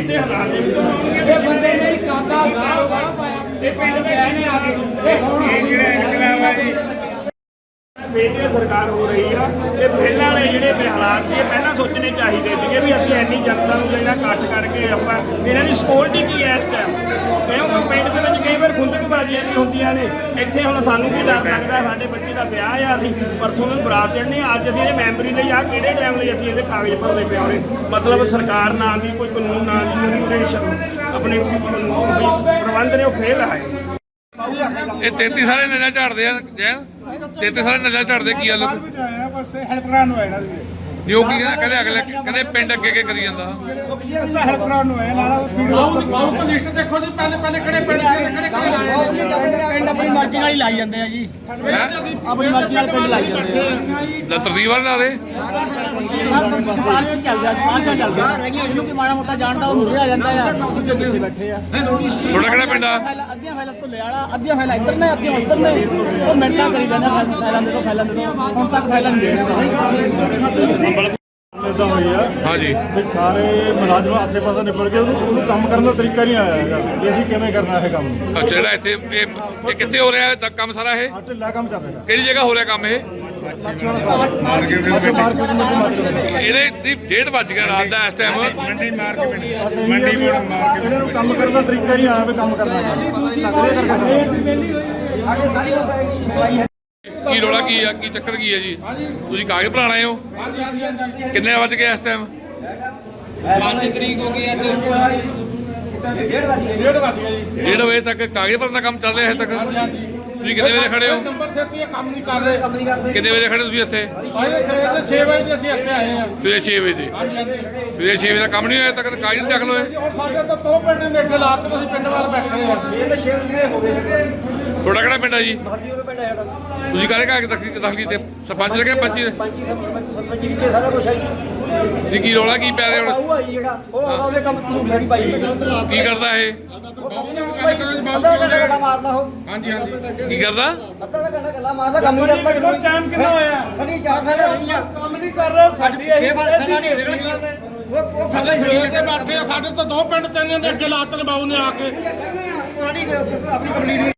ਇਸੇ ਹਾਲਾਤ ਦੇ। ਵਿੱਚ ਆਉਣਗੇ ਇਹ ਬੰਦੇ ਨੇ ਕਾਦਾ ਗਾਲ ਗਾਲ ਪਾਇਆ। ਇਹ ਪਿੰਡ ਦੇ ਨੇ ਆ ਕੇ। ਇਹ ਹੁਣ ਜਿਹੜਾ ਇਨਕਲਾਬ ਆ ਜੀ। ਬੇਟੇ ਸਰਕਾਰ ਹੋ ਰਹੀ ਆ। ਤੇ ਪਹਿਲਾਂ ਵਾਲੇ ਜਿਹੜੇ ਹਾਲਾਤ ਸੀ ਪਹਿਲਾਂ ਸੋਚਣੇ ਚਾਹੀਦੇ ਸੀਗੇ ਵੀ ਅਸੀਂ ਇੰਨੀ ਜਨਤਾ ਨੂੰ ਜਿਹੜਾ ਇਕੱਠ ਕਰਕੇ ਆਪਾਂ ਇਹਨਾਂ ਦੀ ਸਕਿਉਰਟੀ ਕੀ ਐ ਇਸ ਟਾਈਮ ਕਿਉਂਕਿ ਪਿੰਡ ਦੇ ਵਿੱਚ ਕਈ ਵਾਰ ਖੁੰਦਕਬਾਜ਼ੀਆਂ ਵੀ ਹੁੰਦੀਆਂ ਨੇ। ਇੱਥੇ ਹੁਣ ਸਾਨੂੰ ਕੀ ਡਰ ਲੱਗਦਾ ਸਾਡੇ ਦਾ ਵਿਆਹ ਆ ਅਸੀਂ ਪਰਸੋਂ ਨੂੰ ਬਰਾਤ ਚੜ੍ਹਨੀ ਆ ਅੱਜ ਅਸੀਂ ਇਹ ਮੈਂਬਰੀ ਲਈ ਆ ਕਿਹੜੇ ਟਾਈਮ ਲਈ ਅਸੀਂ ਇਹਦੇ ਕਾਗਜ਼ ਭਰਦੇ ਪਏ ਹੋਣੇ ਮਤਲਬ ਸਰਕਾਰ ਨਾਂ ਦੀ ਕੋਈ ਕਾਨੂੰਨ ਨਾਂ ਦੀ ਰੈਗੂਲੇਸ਼ਨ ਆਪਣੇ ਪ੍ਰਬੰਧ ਨੇ ਉਹ ਫੇਲ ਹੈ ਇਹ 33 ਸਾਰੇ ਨਜ਼ਰ ਝਾੜਦੇ ਆ ਜੈਨ? 33 ਸਾਰੇ ਨਜ਼ਰ ਝਾੜਦੇ ਕੀ ਆ ਲੋਕ ਆਇਆ ਬਸ ਹੈਲਪ ਕਰਾਉਣ ਨੂੰ ਆਇਆ ਨਾ ਜੋ ਕੀ ਕਹਿੰਦੇ ਕਹਿੰਦੇ ਅਗਲੇ ਕਹਿੰਦੇ ਪਿੰਡ ਅੱਗੇ ਅੱਗੇ ਕਰੀ ਜਾਂਦਾ। ਹੈਲਪ ਕਰਾਉਣ ਨੂੰ ਆਇਆ ਨਾਲ ਆਓ ਆਓ ਤਾਂ ਲਿਸਟ ਦੇਖੋ ਜੀ ਪਹਿਲੇ ਪਹਿਲੇ ਕਿਹੜੇ ਪਿੰਡ ਕਿਹੜੇ ਕਿਹੜੇ ਲਾਏ ਆਪਣੀ ਮਰਜ਼ੀ ਨਾਲ ਹੀ ਲਾਈ ਜਾਂਦੇ ਆ ਜੀ ਆਪਣੀ ਮਰਜ਼ੀ ਨਾਲ ਪਿੰਡ ਲਾਈ ਜਾਂਦੇ ਆ ਨਾ ਤਰਦੀਵਾਰ ਨਾ ਰਹੇ। ਸਭ ਸਿਫਾਰਿਸ਼ ਹੀ ਚੱਲਦਾ ਸਿਫਾਰਿਸ਼ਾਂ ਚੱਲਦੀਆਂ ਇਹਨੂੰ ਕਿ ਮਾੜਾ ਮੋਟਾ ਜਾਣਦਾ ਉਹ ਮੁਰੇ ਆ ਜਾਂਦਾ ਆ ਦੂਜੇ ਪਿੱਛੇ ਬੈਠੇ ਆ ਤੁਹਾਡਾ ਕਿਹੜਾ ਪਿੰਡ ਆ? ਫੈਲਾ ਤੋਂ ਲਿਆੜਾ ਅੱਧੀਆਂ ਫੈਲਾ ਇੱਧਰ ਨੇ ਅੱਧੀਆਂ ਉੱਧਰ ਨੇ। ਉਹ ਮਿੰਟਾਂ ਕਰੀ ਜਾਂਦੇ ਆ, ਫੈਲਾਂ ਦੇ ਦੋ ਫੈਲਾਂ ਦੇ ਦੋ ਹੁਣ ਤੱਕ ਫੈਲਾਂ ਨਹੀਂ ਦੇ ਰਹੇ ਇਦਾਂ ਹੋਈ ਆ ਹਾਂਜੀ। ਵੀ ਸਾਰੇ ਮੁਲਾਜ਼ਮ ਆਸੇ ਪਾਸੇ ਨਿਬੜ ਗਏ ਉਹਨੂੰ ਉਹਨੂੰ ਕੰਮ ਕਰਨ ਦਾ ਤਰੀਕਾ ਨਹੀਂ ਆਇਆ ਹੈਗਾ ਵੀ ਅਸੀਂ ਕਿਵੇਂ ਕਰਨਾ ਇਹ ਕੰਮ। ਅੱਛਾ ਜਿਹੜਾ ਇੱਥੇ ਇਹ ਇਹ ਕਿੱਥੇ ਹੋ ਰਿਹਾ ਹੈ ਕੰਮ ਸਾਰਾ ਇਹ? ਆ ਢਿੱਲਾ ਕੰਮ ਚੱਲ ਰਿਹਾ। ਕਿਹੜੀ ਜਗ੍ਹਾ ਹੋ ਰਿਹਾ ਕੰਮ ਇਹ? ਮਾਰਕੀਟ ਮਾਰਕੀਟ ਨੂੰ ਮਾਰਕੀਟ ਇਹਦੇ ਦੀ ਡੇਢ ਵੱਜ ਗਿਆ ਰਾਤ ਦਾ ਇਸ ਟਾਈਮ ਮੰਡੀ ਮਾਰਕੀਟ ਮੰਡੀ ਮੋੜ ਮਾਰਕੀਟ ਇਹਨਾਂ ਨੂੰ ਕੰਮ ਕਰਨ ਦਾ ਤਰੀਕਾ ਹੀ ਨਹੀਂ ਆਇਆ ਵੀ ਕੰਮ ਕਰਨਾ ਕੀ ਰੋਲਾ ਕੀ ਆ? ਕੀ ਚੱਕਰ ਕੀ ਹੈ ਜੀ? ਤੁਸੀਂ ਕਾਗਜ਼ ਭਰਾਣ ਹੋ? ਹਾਂਜੀ ਹਾਂਜੀ ਹਾਂਜੀ ਕਿੰਨੇ ਵੱਜ ਗਏ ਇਸ ਟਾਈਮ 5 ਤਰੀਕ ਹੋ ਗਈ ਅੱਜ। ਡੇਢ ਵਜ ਗਿਆ ਜੀ। ਡੇਢ ਵਜੇ ਤੱਕ ਕਾਗਜ਼ ਭਰਨ ਦਾ ਕੰਮ ਚੱਲ ਰਿਹਾ ਹੈ ਤੱਕ? ਹਾਂਜੀ। ਤੁਸੀਂ ਕਿੰਨੇ ਵਜੇ ਖੜੇ ਹੋ ਨੰਬਰ ਸੇ ਤੇ ਕੰਮ ਨਹੀਂ ਕਰ ਰਹੇ ਕਿੰਨੇ ਵਜੇ ਖੜੇ ਤੁਸੀਂ ਇੱਥੇ ਭਾਈ ਸਵੇਰ ਦੇ 6 ਵਜੇ ਤੇ ਅਸੀਂ ਇੱਥੇ ਆਏ ਹਾਂ ਸਵੇਰੇ 6 ਵਜੇ ਦੇ ਹਾਂਜੀ ਹਾਂਜੀ ਸਵੇਰੇ 6 ਵਜੇ ਦਾ ਕੰਮ ਨਹੀਂ ਹੋਇਆ ਤੱਕ ਕਾਗਜ਼ ਨਹੀਂ ਦਾਖਲ ਹੋਏ ਔਰ ਸਾਡੇ ਤਾਂ ਦੋ ਪਿੰਡ ਦੇ ਅੱਗੇ ਲਾ ਕੇ ਅਸੀਂ ਪਿੰਡ ਵੱਲ ਬੈਠੇ ਹਾਂ ਤੁਹਾਡਾ ਕਿਹੜਾ ਪਿੰਡ ਹੈ ਜੀ ਤੁਸੀਂ ਕਾਹਦੇ ਕਾਗਜ਼ ਦਾਖਲ ਦਾਖਲ ਕੀਤੇ ਸਰਪੰਚ ਲਗੇ ਪੰਚੀ ਦੇ ਪੰਜੀ ਸਰਪੰਚ ਵਿੱਚ ਸਾਰਾ ਕੁਝ ਹੈ ਜੀ ਇਹ ਕੀ ਰੋਲਾ ਕੀ ਪੈ ਰਿਹਾ ਹੁਣ? ਉਹ ਆ ਜੀ ਜਿਹੜਾ ਉਹ ਆਉਂਦਾ ਉਹਦੇ ਕੰਮ ਤੂੰ ਮੇਰੀ ਪਾਈ ਕੀ ਕਰਦਾ ਇਹ? ਅੱਧਾ ਘੰਟਾ ਗੱਲਾਂ ਮਾਰਦਾ ਉਹ। ਹਾਂਜੀ ਹਾਂਜੀ। ਕੀ ਕਰਦਾ? ਅੱਧਾ ਕੁ ਘੰਟਾ ਗੱਲਾਂ ਮਾਰਦਾ ਕੰਮ ਨਹੀਂ ਕਰਦਾ ਕਿਉਂ ਟਾਈਮ ਕਿੰਨਾ ਹੋਇਆ? ਖੜੀ ਚਾਰ ਫੈਲਾ ਰਹੀਆਂ ਕੰਮ ਨਹੀਂ ਕਰ ਰਿਹਾ ਸਾਡੀ ਵਾਰ ਫੈਲਾ ਨਹੀਂ ਨਿਕਲ ਗਈਆਂ ਉਹ ਉਹ ਅਸੀਂ ਸਵੇਰ ਦੇ ਬੈਠੇ ਆ ਸਾਡੇ ਤਾਂ ਦੋ ਪਿੰਡ ਤਿੰਨ ਦੇ ਅੱਗੇ ਲਾਤੇ ਨੇ ਬਾਬੂ ਨੇ ਆ ਕੇ। ਆਪਣੀ ਕੰਪਲੀਟ